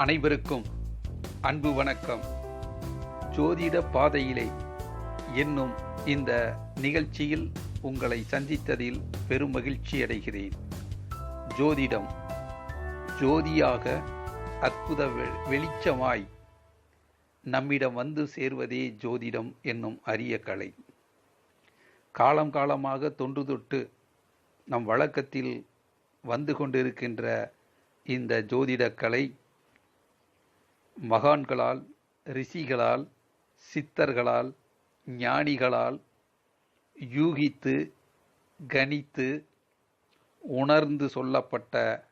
அனைவருக்கும் அன்பு வணக்கம். ஜோதிட பாதையிலே என்னும் இந்த நிகழ்ச்சியில் உங்களை சந்தித்ததில் பெரும் மகிழ்ச்சி அடைகிறேன். ஜோதிடம் ஜோதியாக அற்புத வெ- வெளிச்சமாய் நம்மிடம் வந்து சேர்வதே ஜோதிடம் என்னும் அரிய கலை. காலம் காலமாக தொன்று தொட்டு நம் வழக்கத்தில் வந்து கொண்டிருக்கின்ற இந்த ஜோதிடக்கலை கலை மகான்களால் ரிஷிகளால் சித்தர்களால் ஞானிகளால் யூகித்து கணித்து உணர்ந்து சொல்லப்பட்ட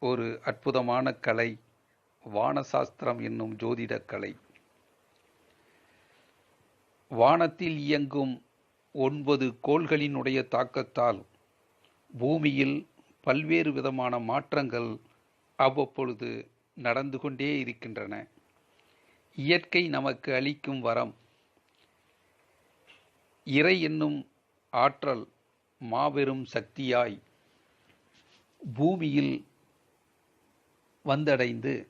ஒரு அற்புதமான கலை வானசாஸ்திரம் என்னும் ஜோதிடக் கலை. வானத்தில் இயங்கும் ஒன்பது கோள்களினுடைய தாக்கத்தால் பூமியில் பல்வேறு விதமான மாற்றங்கள் அவ்வப்பொழுது நடந்து கொண்டே இருக்கின்றன. இயற்கை நமக்கு அளிக்கும் வரம். இறை என்னும் ஆற்றல் மாபெரும் சக்தியாய் பூமியில் வந்தடைந்து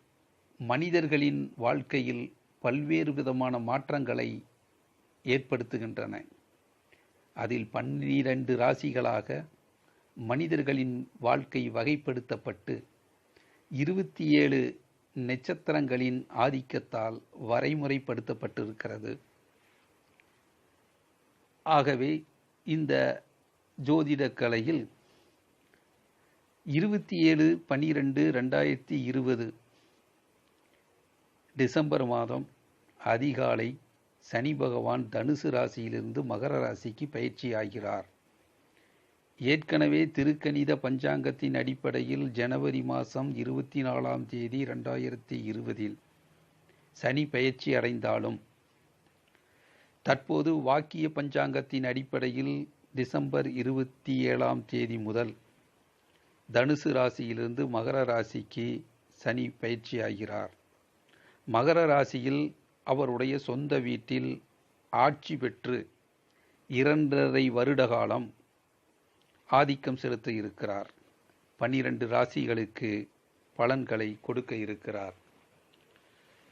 மனிதர்களின் வாழ்க்கையில் பல்வேறு விதமான மாற்றங்களை ஏற்படுத்துகின்றன. அதில் பன்னிரண்டு ராசிகளாக மனிதர்களின் வாழ்க்கை வகைப்படுத்தப்பட்டு இருபத்தி ஏழு நட்சத்திரங்களின் ஆதிக்கத்தால் வரைமுறைப்படுத்தப்பட்டிருக்கிறது. ஆகவே இந்த ஜோதிடக் கலையில் இருபத்தி ஏழு பன்னிரெண்டு ரெண்டாயிரத்தி இருபது டிசம்பர் மாதம் அதிகாலை சனி பகவான் தனுசு ராசியிலிருந்து மகர ராசிக்கு பயிற்சி ஆகிறார் ஏற்கனவே திருக்கணித பஞ்சாங்கத்தின் அடிப்படையில் ஜனவரி மாதம் இருபத்தி நாலாம் தேதி ரெண்டாயிரத்தி இருபதில் சனி பயிற்சி அடைந்தாலும் தற்போது வாக்கிய பஞ்சாங்கத்தின் அடிப்படையில் டிசம்பர் இருபத்தி ஏழாம் தேதி முதல் தனுசு ராசியிலிருந்து மகர ராசிக்கு சனி பயிற்சியாகிறார் மகர ராசியில் அவருடைய சொந்த வீட்டில் ஆட்சி பெற்று இரண்டரை வருட காலம் ஆதிக்கம் செலுத்த இருக்கிறார். பன்னிரண்டு ராசிகளுக்கு பலன்களை கொடுக்க இருக்கிறார்.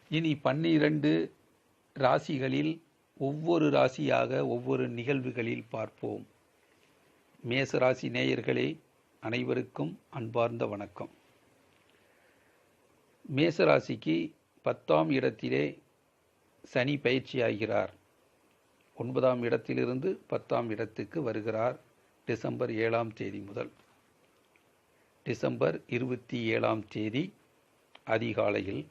இனி பன்னிரண்டு ராசிகளில் ஒவ்வொரு ராசியாக ஒவ்வொரு நிகழ்வுகளில் பார்ப்போம். மேச ராசி நேயர்களே அனைவருக்கும் அன்பார்ந்த வணக்கம். மேச ராசிக்கு பத்தாம் இடத்திலே சனி பயிற்சியாகிறார். ஒன்பதாம் இடத்திலிருந்து பத்தாம் இடத்துக்கு வருகிறார். டிசம்பர் ஏழாம் தேதி முதல். டிசம்பர் இருபத்தி ஏழாம் தேதி அதிகாலையில்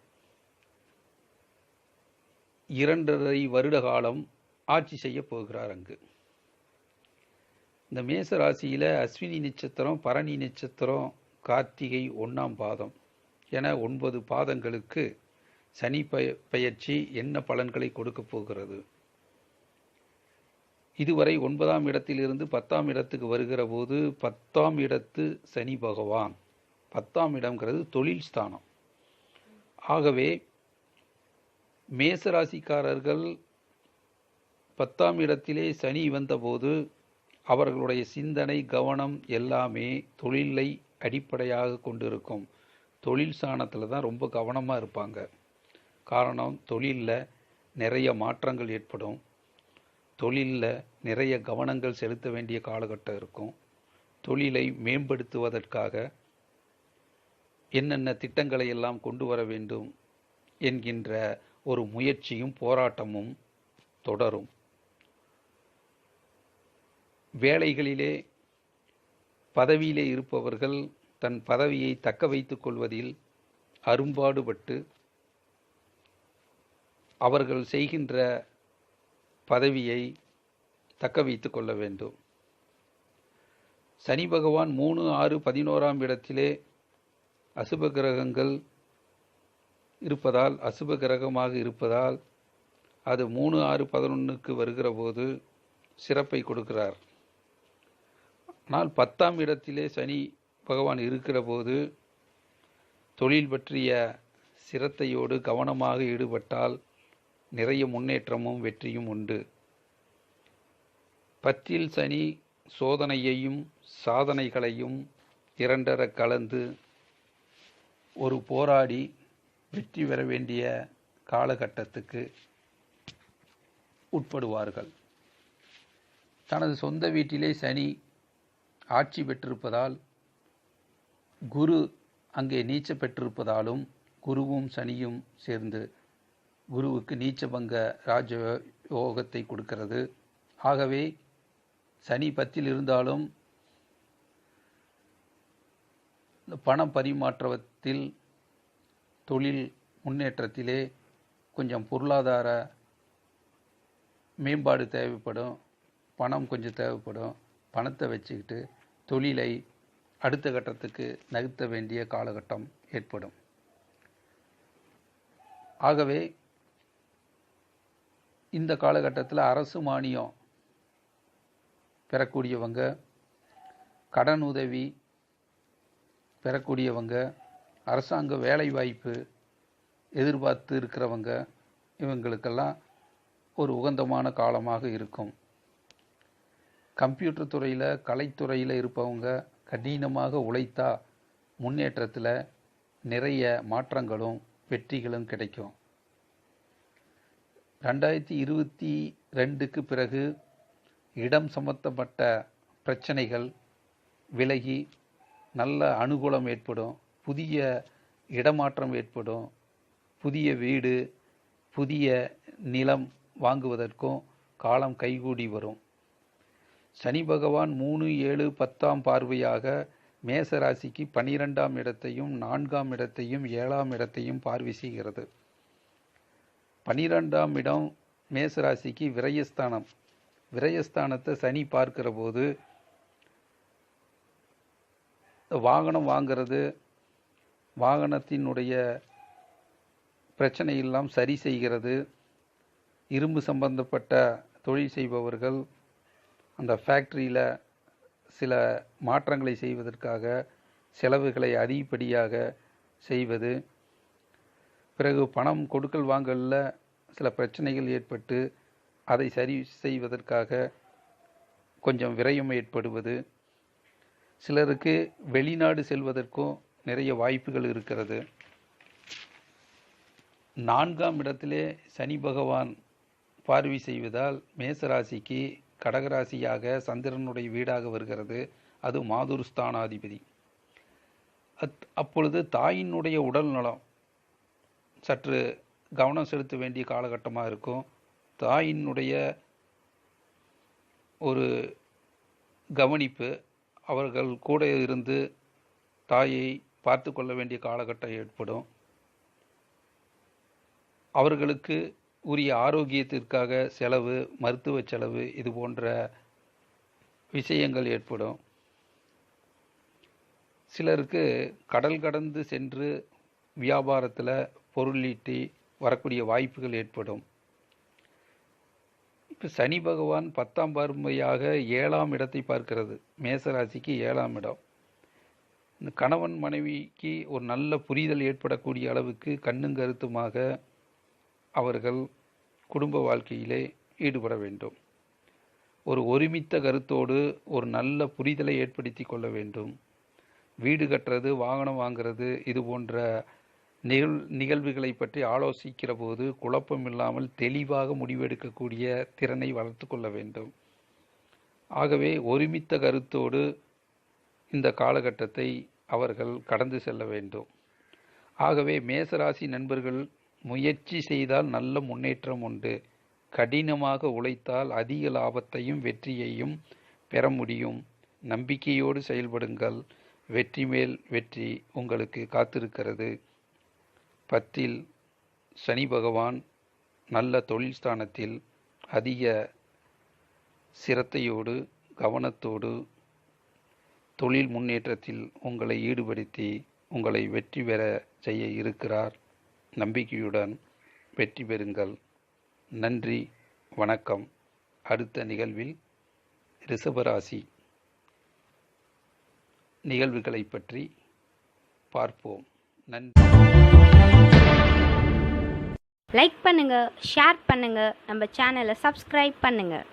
இரண்டரை வருட காலம் ஆட்சி செய்ய போகிறார் அங்கு. இந்த மேச ராசியில் அஸ்வினி நட்சத்திரம் பரணி நட்சத்திரம் கார்த்திகை ஒன்றாம் பாதம் என ஒன்பது பாதங்களுக்கு சனி பய பயிற்சி என்ன பலன்களை கொடுக்க போகிறது? இதுவரை ஒன்பதாம் இடத்திலிருந்து பத்தாம் இடத்துக்கு வருகிற போது பத்தாம் இடத்து சனி பகவான். பத்தாம் இடம்ங்கிறது தொழில் ஸ்தானம். ஆகவே மேசராசிக்காரர்கள் பத்தாம் இடத்திலே சனி வந்தபோது அவர்களுடைய சிந்தனை கவனம் எல்லாமே தொழிலை அடிப்படையாக கொண்டிருக்கும். தொழில் ஸ்தானத்தில் தான் ரொம்ப கவனமாக இருப்பாங்க. காரணம் தொழிலில் நிறைய மாற்றங்கள் ஏற்படும். தொழிலில் நிறைய கவனங்கள் செலுத்த வேண்டிய காலகட்டம் இருக்கும். தொழிலை மேம்படுத்துவதற்காக என்னென்ன திட்டங்களை எல்லாம் கொண்டு வர வேண்டும் என்கின்ற ஒரு முயற்சியும் போராட்டமும் தொடரும். வேலைகளிலே பதவியிலே இருப்பவர்கள் தன் பதவியை தக்க வைத்துக் கொள்வதில் அரும்பாடுபட்டு அவர்கள் செய்கின்ற பதவியை தக்க வைத்து கொள்ள வேண்டும். சனி பகவான் மூணு ஆறு பதினோராம் இடத்திலே அசுப கிரகங்கள் இருப்பதால் அசுப கிரகமாக இருப்பதால் அது மூணு ஆறு பதினொன்றுக்கு வருகிற போது சிறப்பை கொடுக்கிறார். ஆனால் பத்தாம் இடத்திலே சனி பகவான் இருக்கிற போது தொழில் பற்றிய சிரத்தையோடு கவனமாக ஈடுபட்டால் நிறைய முன்னேற்றமும் வெற்றியும் உண்டு. பத்தில் சனி சோதனையையும் சாதனைகளையும் இரண்டர கலந்து ஒரு போராடி வெற்றி பெற வேண்டிய காலகட்டத்துக்கு உட்படுவார்கள். தனது சொந்த வீட்டிலே சனி ஆட்சி பெற்றிருப்பதால் குரு அங்கே நீச்ச பெற்றிருப்பதாலும் குருவும் சனியும் சேர்ந்து குருவுக்கு நீச்சபங்க ராஜ யோகத்தை கொடுக்கிறது. ஆகவே சனி பத்தில் இருந்தாலும் இந்த பண பரிமாற்றத்தில் தொழில் முன்னேற்றத்திலே கொஞ்சம் பொருளாதார மேம்பாடு தேவைப்படும். பணம் கொஞ்சம் தேவைப்படும். பணத்தை வச்சுக்கிட்டு தொழிலை அடுத்த கட்டத்துக்கு நகர்த்த வேண்டிய காலகட்டம் ஏற்படும். ஆகவே இந்த காலகட்டத்தில் அரசு மானியம் பெறக்கூடியவங்க கடன் உதவி பெறக்கூடியவங்க அரசாங்க வேலை வாய்ப்பு எதிர்பார்த்து இருக்கிறவங்க இவங்களுக்கெல்லாம் ஒரு உகந்தமான காலமாக இருக்கும். கம்ப்யூட்டர் துறையில் கலைத்துறையில் இருப்பவங்க கடினமாக உழைத்தா முன்னேற்றத்தில் நிறைய மாற்றங்களும் வெற்றிகளும் கிடைக்கும். ரெண்டாயிரத்தி இருபத்தி ரெண்டுக்கு பிறகு இடம் சம்பந்தப்பட்ட பிரச்சனைகள் விலகி நல்ல அனுகூலம் ஏற்படும் புதிய இடமாற்றம் ஏற்படும் புதிய வீடு புதிய நிலம் வாங்குவதற்கும் காலம் கைகூடி வரும். சனி பகவான் மூணு ஏழு பத்தாம் பார்வையாக மேச ராசிக்கு பனிரெண்டாம் இடத்தையும் நான்காம் இடத்தையும் ஏழாம் இடத்தையும் பார்வை செய்கிறது. பனிரெண்டாம் இடம் மேசராசிக்கு விரயஸ்தானம். விரயஸ்தானத்தை சனி பார்க்கிற போது வாகனம் வாங்கிறது வாகனத்தினுடைய பிரச்சனையெல்லாம் சரி செய்கிறது. இரும்பு சம்பந்தப்பட்ட தொழில் செய்பவர்கள் அந்த ஃபேக்ட்ரியில் சில மாற்றங்களை செய்வதற்காக செலவுகளை அதிகப்படியாக செய்வது. பிறகு பணம் கொடுக்கல் வாங்கலில் சில பிரச்சனைகள் ஏற்பட்டு அதை சரி செய்வதற்காக கொஞ்சம் விரயம் ஏற்படுவது. சிலருக்கு வெளிநாடு செல்வதற்கும் நிறைய வாய்ப்புகள் இருக்கிறது. நான்காம் இடத்திலே சனி பகவான் பார்வை செய்வதால் மேசராசிக்கு கடகராசியாக சந்திரனுடைய வீடாக வருகிறது. அது மாதுருஸ்தானாதிபதி அத் அப்பொழுது தாயினுடைய உடல் நலம் சற்று கவனம் செலுத்த வேண்டிய காலகட்டமாக இருக்கும். தாயினுடைய ஒரு கவனிப்பு அவர்கள் கூட இருந்து தாயை பார்த்து கொள்ள வேண்டிய காலகட்டம் ஏற்படும். அவர்களுக்கு உரிய ஆரோக்கியத்திற்காக செலவு மருத்துவ செலவு இது போன்ற விஷயங்கள் ஏற்படும். சிலருக்கு கடல் கடந்து சென்று வியாபாரத்தில் பொருளீட்டி வரக்கூடிய வாய்ப்புகள் ஏற்படும். இப்போ சனி பகவான் பத்தாம் பார்வையாக ஏழாம் இடத்தை பார்க்கிறது. மேசராசிக்கு ஏழாம் இடம். இந்த கணவன் மனைவிக்கு ஒரு நல்ல புரிதல் ஏற்படக்கூடிய அளவுக்கு கண்ணும் கருத்துமாக அவர்கள் குடும்ப வாழ்க்கையிலே ஈடுபட வேண்டும். ஒரு ஒருமித்த கருத்தோடு ஒரு நல்ல புரிதலை ஏற்படுத்தி கொள்ள வேண்டும். வீடு கட்டுறது வாகனம் வாங்கிறது இது போன்ற நிகழ் நிகழ்வுகளை பற்றி ஆலோசிக்கிற போது குழப்பம் இல்லாமல் தெளிவாக முடிவெடுக்கக்கூடிய திறனை வளர்த்து கொள்ள வேண்டும். ஆகவே ஒருமித்த கருத்தோடு இந்த காலகட்டத்தை அவர்கள் கடந்து செல்ல வேண்டும். ஆகவே மேசராசி நண்பர்கள் முயற்சி செய்தால் நல்ல முன்னேற்றம் உண்டு. கடினமாக உழைத்தால் அதிக லாபத்தையும் வெற்றியையும் பெற முடியும். நம்பிக்கையோடு செயல்படுங்கள். வெற்றி மேல் வெற்றி உங்களுக்கு காத்திருக்கிறது. பத்தில் சனி பகவான் நல்ல தொழில் ஸ்தானத்தில் அதிக சிரத்தையோடு கவனத்தோடு தொழில் முன்னேற்றத்தில் உங்களை ஈடுபடுத்தி உங்களை வெற்றி பெற செய்ய இருக்கிறார். நம்பிக்கையுடன் வெற்றி பெறுங்கள். நன்றி வணக்கம். அடுத்த நிகழ்வில் ரிஷபராசி நிகழ்வுகளை பற்றி பார்ப்போம். நன்றி. லைக் பண்ணுங்கள் ஷேர் பண்ணுங்கள் நம்ம சேனலை சப்ஸ்கிரைப் பண்ணுங்கள்